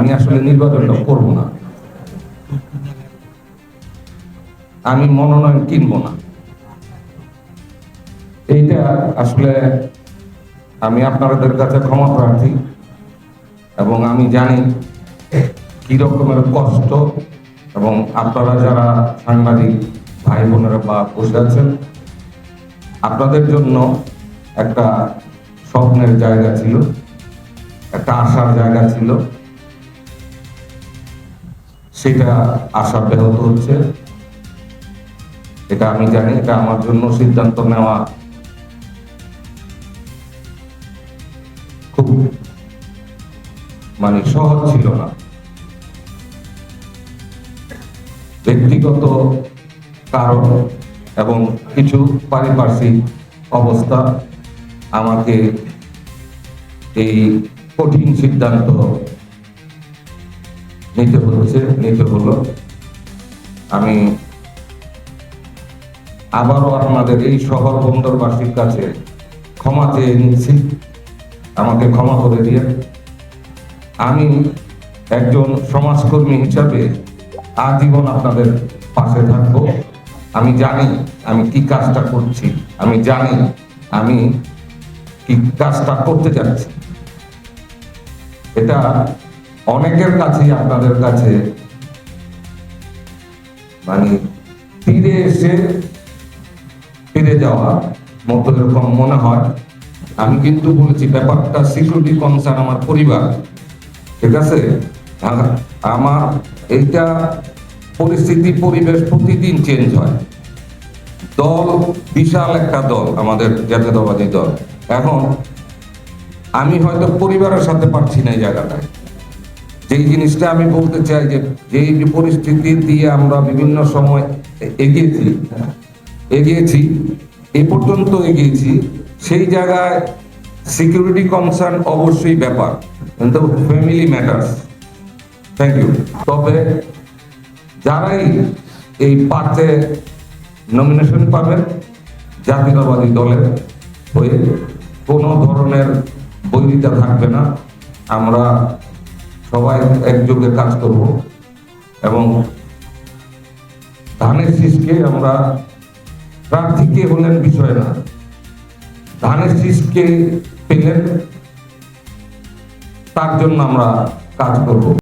আমি আসলে নির্বাচনটা করব না। আমি মনোনয়ন কিনবো না। এইটা আসলে আমি আপনাদের কাছে ক্ষমা প্রার্থী এবং আমি জানি কি রকমের কষ্ট এবং আপনারা যারা সাংবাদিক ভাই বোনেরা বা বসে আছেন, আপনাদের জন্য একটা স্বপ্নের জায়গা ছিল, একটা আশার জায়গা ছিল। সেটা আশা ব্যাহত হচ্ছে। এটা আমি জানি, এটা আমার জন্য সিদ্ধান্ত নেওয়া খুব মানে সহজ ছিল না। ব্যক্তিগত কারণ এবং কিছু পারিপার্শ্বিক অবস্থা আমাকে এই কঠিন সিদ্ধান্ত নিতে হচ্ছে নিতে হলো আমি আবারও আপনাদের এই শহর বন্দরবাসীর কাছে ক্ষমা চেয়ে নিচ্ছি। আমাকে ক্ষমা করে দিয়ে। আমি একজন সমাজকর্মী হিসাবে আজীবন আপনাদের পাশে থাকব। আমি জানি আমি কি কাজটা করছি। আমি জানি আমি কি কাজটা করতে যাচ্ছি। এটা অনেকের কাছেই আপনাদের কাছে মানে ফিরে এসে ফিরে যাওয়া মতো এরকম মনে হয়। আমি কিন্তু বলেছি, ব্যাপারটা সিকিউরিটি কনসার্ন আমার পরিবার। ঠিক আছে? আমার এইটা পরিস্থিতি, পরিবেশ প্রতিদিন চেঞ্জ হয়। দল, বিশাল একটা দল, আমাদের জাতীয়তাবাদী দল। এখন আমি হয়তো পরিবারের সাথে পারছি না এই জায়গাটায়। যেই জিনিসটা আমি বলতে চাই যে, যেই পরিস্থিতি দিয়ে আমরা বিভিন্ন সময় এগিয়েছি এগিয়েছি, এ পর্যন্ত এগিয়েছি, সেই জায়গায় সিকিউরিটি কনসার্ন অবশ্যই ব্যাপার। কিন্তু ফ্যামিলি ম্যাটার্স থ্যাংক ইউ তবে যারাই এই পার্টে নমিনেশন পাবেন, জাতীয়তাবাদী দলের হয়ে কোনো ধরনের বৈরিতা থাকবে না। আমরা সবাই একযোগে কাজ করব। এবং ধানের শীষকে আমরা প্রার্থীকে হলেন বিষয় না। ধানের শীষকে পেলেন, তার জন্য আমরা কাজ করব।